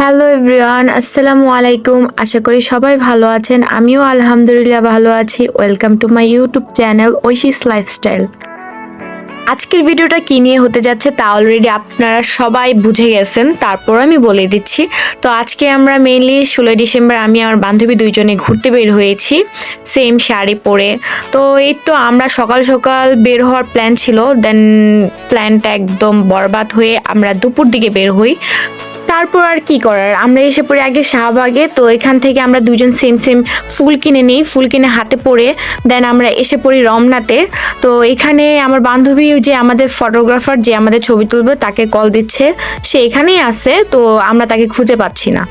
Hello everyone, আসসালামু আলাইকুম। আশা করি সবাই ভালো আছেন। আমিও আলহামদুলিল্লাহ ভালো আছি। Welcome to my YouTube channel Oishis lifestyle আজকের ভিডিওটা কি নিয়ে হতে যাচ্ছে তা অলরেডি আপনারা সবাই বুঝে গেছেন। তারপর আমি বলে দিচ্ছি। তো আজকে আমরা মেইনলি ষোলোই ডিসেম্বর আমি আমার বান্ধবী দুইজনে ঘুরতে বের হয়েছি সেম শাড়ি পরে। তো এই তো আমরা সকাল সকাল বের হওয়ার প্ল্যান ছিল। দেন প্ল্যানটা একদম বরবাদ হয়ে আমরা দুপুর দিকে বের হই। তারপর আর কি করার? আমরা এসে পড়ে আগে শাহবাগে, তো এখান থেকে আমরা দুজন সেম সেম ফুল কিনে নিই, ফুল কিনে হাতে পড়ে। দেন আমরা এসে পড়ি রমনাতে। তো এখানে আমার বান্ধবী যে আমাদের ফটোগ্রাফার যে আমাদের ছবি তুলবে, তাকে কল দিচ্ছে। সে এখানেই আছে, তো আমরা তাকে খুঁজে পাচ্ছি না।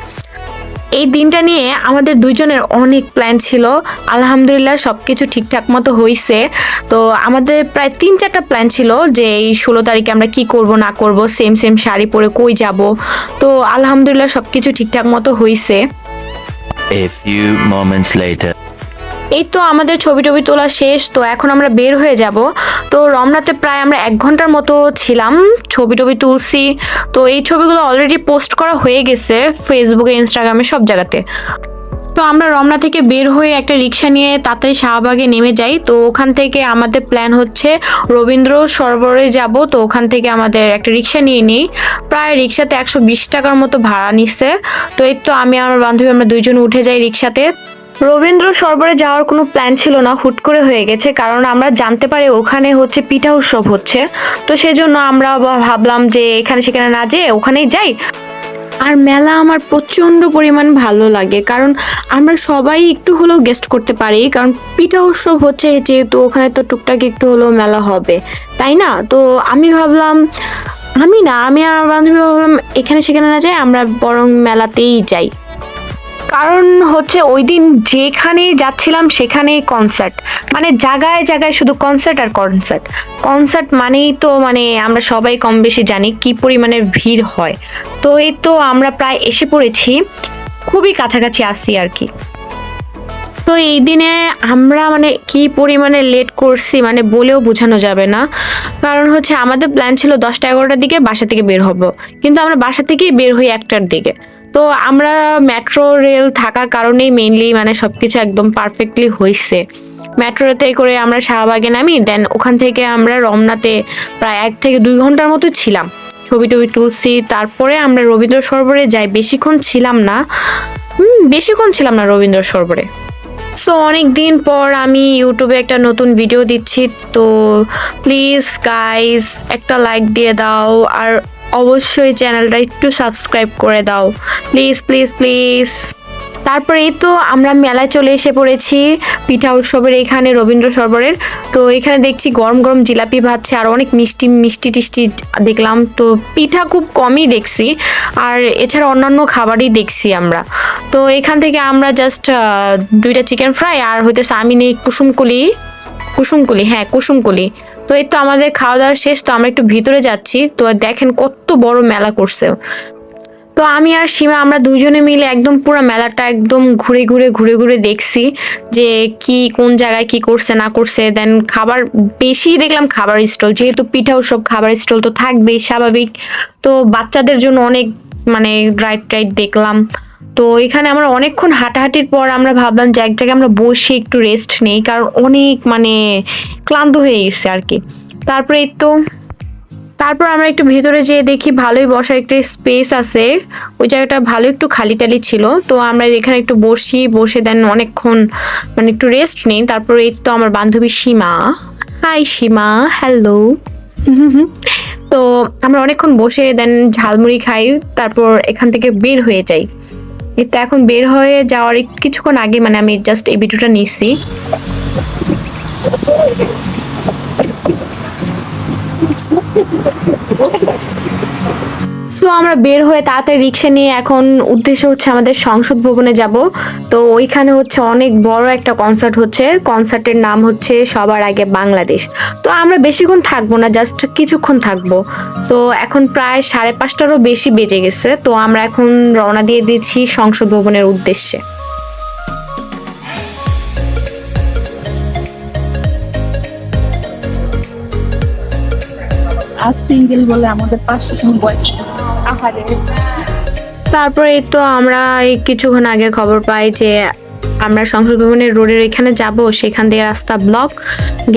এই দিনটা নিয়ে আমাদের দুইজনের অনেক প্ল্যান ছিল। আলহামদুলিল্লাহ সব কিছু ঠিকঠাক মতো হয়েছে তো আমাদের প্রায় তিন চারটা প্ল্যান ছিল যে এই ষোলো তারিখে আমরা কি করব না করব সেম সেম শাড়ি পরে কই যাব। তো আলহামদুলিল্লাহ সব কিছু ঠিকঠাক মতো হয়েছে A few moments later. এই তো আমাদের ছবি টবি তোলা শেষ তো এখন আমরা বের হয়ে যাব। তো রমনাতে প্রায় আমরা এক ঘণ্টার মতো ছিলাম, ছবি টবি তুলছি। তো এই ছবিগুলো অলরেডি পোস্ট করা হয়ে গেছে ফেসবুকে ইনস্টাগ্রামে সব জায়গাতে। তো আমরা রমনা থেকে বের হয়ে একটা রিক্সা নিয়ে তাড়াতাড়ি শাহবাগে নেমে যাই। তো ওখান থেকে আমাদের প্ল্যান হচ্ছে রবীন্দ্র সরোবরে যাব। তো ওখান থেকে আমাদের একটা রিক্সা নিয়ে নিই। প্রায় রিক্সাতে একশো বিশ টাকার মতো ভাড়া নিচ্ছে। তো এই তো আমি আমার বান্ধবী আমরা দুইজন উঠে যাই রিক্সাতে। রবীন্দ্র সরোবরে যাওয়ার কোনো প্ল্যান ছিল না, হুট করে হয়ে গেছে। কারণ আমরা জানতে পারি ওখানে হচ্ছে পিঠা উৎসব হচ্ছে। তো সেজন্য আমরা ভাবলাম যে এখানে সেখানে না যেয়ে ওখানেই যাই। আর মেলা আমার প্রচণ্ড পরিমাণ ভালো লাগে। কারণ আমরা সবাই একটু হলেও গেস্ট করতে পারি। কারণ পিঠা উৎসব হচ্ছে যেহেতু ওখানে তো টুকটাক একটু হলেও মেলা হবে। তাই না? তো আমি ভাবলাম, আমি না, আমি আমার বান্ধবী ভাবলাম এখানে সেখানে না যাই, আমরা বরং মেলাতেই যাই। কারণ হচ্ছে ওই দিন যেখানে যাচ্ছিলাম সেখানেই কনসার্ট মানে জায়গায় জায়গায় শুধু কনসার্ট আর কনসার্ট কনসার্ট মানেই তো মানে আমরা সবাই কম বেশি জানি কি পরিমাণের ভিড় হয়। তো এই তো আমরা প্রায় এসে পড়েছি। খুবই কাছাকাছি আসছি আর কি। তো এই দিনে আমরা মানে কি পরিমাণে লেট করছি মানে বলেও বোঝানো যাবে না। কারণ হচ্ছে আমাদের প্ল্যান ছিল দশটা এগারোটার দিকে বাসা থেকে বের হব। কিন্তু আমরা বাসা থেকেই বের হই একটার দিকে। তো আমরা মেট্রো রেল থাকার কারণেই মেইনলি মানে সব কিছু একদম পারফেক্টলি হয়েছে মেট্রোতে করে আমরা শাহবাগে নামি দেন ওখান থেকে আমরা রমনাতে প্রায় এক থেকে দুই ঘণ্টার মতো ছিলাম। ছবি টবি তুলছি, তারপরে আমরা রবীন্দ্র সরোবরে যাই। বেশিক্ষণ ছিলাম না। বেশিক্ষণ ছিলাম না রবীন্দ্র সরোবরে। সো অনেক দিন পর আমি ইউটিউবে একটা নতুন ভিডিও দিচ্ছি। তো প্লিজ গাইস একটা লাইক দিয়ে দাও। আর অবশ্যই চ্যানেলটা একটু সাবস্ক্রাইব করে দাও। Please please please. তারপরে এই তো আমরা মেলায় চলে এসে পড়েছি পিঠা উৎসবের এখানে রবীন্দ্র সরোবরের। তো এখানে দেখছি গরম গরম জিলাপি ভাজছে আর অনেক মিষ্টি মিষ্টি টিষ্টি দেখলাম। তো পিঠা খুব কমই দেখছি আর এছাড়া অন্যান্য খাবারই দেখছি আমরা। তো এখান থেকে আমরা জাস্ট দুইটা চিকেন ফ্রাই আর হইতেছে আমি নেই কুসুমকুলি কুসুমকুলি হ্যাঁ কুসুমকুলি। তো এই তো আমাদের খাওয়া দাওয়া শেষ, তো আমরা একটু ভিতরে যাচ্ছি। তো দেখেন কত বড় মেলা করছে। তো আমি আর সীমা, আমরা দুজনে মিলে একদম পুরো মেলাটা একদম ঘুরে ঘুরে ঘুরে ঘুরে দেখছি যে কি, কোন জায়গায় কি করছে, না করছে। দেন খাবার, বেশি দেখলাম খাবার স্টল, যেহেতু পিঠা সব খাবার স্টল তো থাকবেই, স্বাভাবিক। তো বাচ্চাদের জন্য অনেক মানে রাইড টাইড দেখলাম। তো এখানে আমরা অনেকক্ষণ হাঁটাহাঁটির পর আমরা ভাবলাম যে এক জায়গায় আমরা বসে একটু রেস্ট নেই, কারণ অনেক মানে ক্লান্ত হয়ে গেছে আর কি। তারপরে তো তারপর আমরা একটু ভেতরে যেয়ে দেখি ভালোই বসার একটা স্পেস আছে। ওই জায়গাটা ভালো একটু খালি টালি ছিল। তো আমরা এখানে একটু বসি, বসে দেন অনেকক্ষণ মানে একটু রেস্ট নিই। তারপর এই তো আমার বান্ধবী সীমা। হাই সীমা হ্যালো তো আমরা অনেকক্ষণ বসে দেন ঝালমুড়ি খাই, তারপর এখান থেকে বের হয়ে যাই। তো এখন বের হয়ে যাওয়ার কিছুক্ষণ আগে মানে আমি জাস্ট এই ভিডিওটা নিচ্ছি সো আমরা বের হয়ে তাড়াতাড়ি রিক্সা নিয়ে এখন উদ্দেশ্য হচ্ছে আমাদের সংসদ ভবনে যাব। তো ওইখানে হচ্ছে অনেক বড় একটা কনসার্ট হচ্ছে। কনসার্টের নাম হচ্ছে সবার আগে বাংলাদেশ। তো আমরা বেশিক্ষণ থাকব না জাস্ট কিছুক্ষণ থাকব। তো এখন প্রায় সাড়ে পাঁচটারও বেশি বেজে গেছে। তো আমরা এখন রওনা দিয়ে দিচ্ছি সংসদ ভবনের উদ্দেশ্যে। আজ সিঙ্গেল বলে আমাদের পাঁচশো বয়স তারপরে তো আমরা এই কিছুক্ষণ আগে খবর পাই যে আমরা সংসদ ভবনের রোডের এখানে যাব, সেখান দিয়ে রাস্তা ব্লক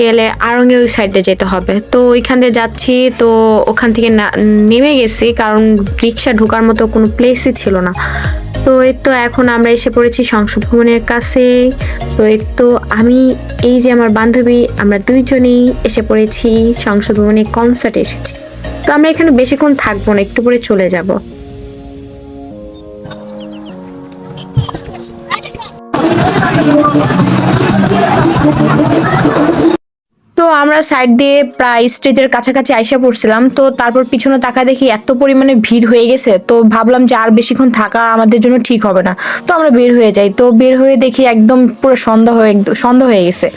গেলে আরঙের ওই সাইডে যেতে হবে। তো ওইখান দিয়ে যাচ্ছি, তো ওখান থেকে নেমে গেছি, কারণ রিক্সা ঢোকার মতো কোনো প্লেসই ছিল না। তো এই তো এখন আমরা এসে পড়েছি সংসদ ভবনের কাছে। তো এই তো আমি, এই যে আমার বান্ধবী, আমরা দুইজনেই এসে পড়েছি, সংসদ ভবনে কনসার্টে এসেছি। তো আমরা এখানে বেশিক্ষণ থাকব না, একটু পরে চলে যাব। তো আমরা সাইড দিয়ে প্রায় স্টেজের কাছাকাছি আইসা পড়ছিলাম, তো তারপর পিছনে তাকা দেখি এত পরিমাণে ভিড় হয়ে গেছে, তো ভাবলাম যে আর বেশিক্ষণ থাকা আমাদের জন্য ঠিক হবে না। তো আমরা বের হয়ে যাই, তো বের হয়ে দেখি একদম পুরো সন্ধ্যা হয়ে সন্ধ্যা হয়ে গেছে।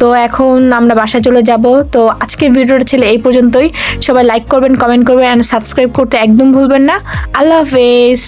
তো এখন আমরা বাসায় চলে যাব। তো আজকের ভিডিওটা ছিল এই পর্যন্তই। সবাই লাইক করবেন কমেন্ট করবেন অ্যান্ড সাবস্ক্রাইব করতে একদম ভুলবেন না। আল্লাহ হাফেজ।